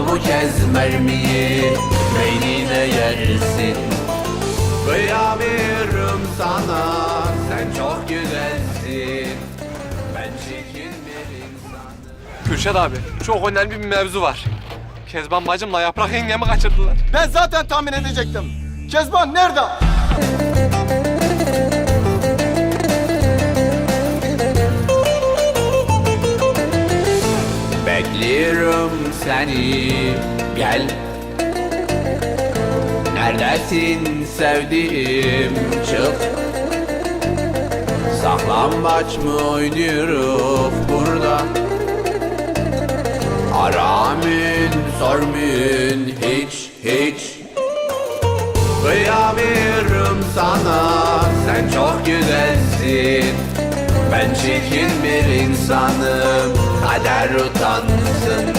Bu kez mermiyi beynine yersin Kıyamıyorum sana sen çok güzelsin Ben çirkin bir insanım Kürşat abi çok önemli bir mevzu var. Kezban bacımla yaprak yengemi kaçırdılar. Ben zaten tahmin edecektim. Kezban nerede? Bekliyorum seni. Gel. Neredesin sevdiğim çık Saklambaç mı oynuyoruz burada? Aramın sormun hiç hiç. Kıyamıyorum sana sen çok güzelsin. Ben çirkin bir insanım kader utansın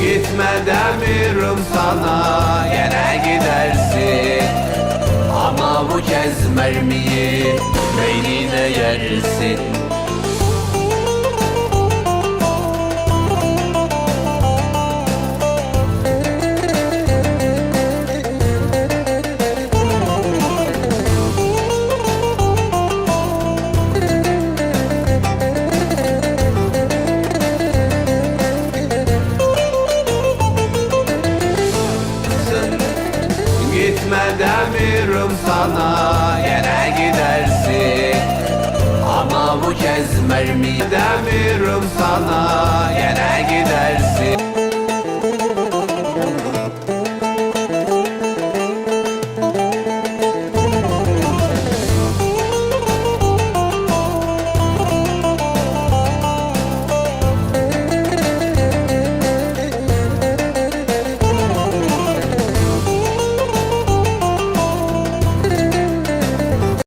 Gitme demiyorum sana gene gidersin. Ama bu kez mermiyi beynine yersin Demiyorum sana yine gidersin. Ama bu kez mermi demiyorum sana yine gidersin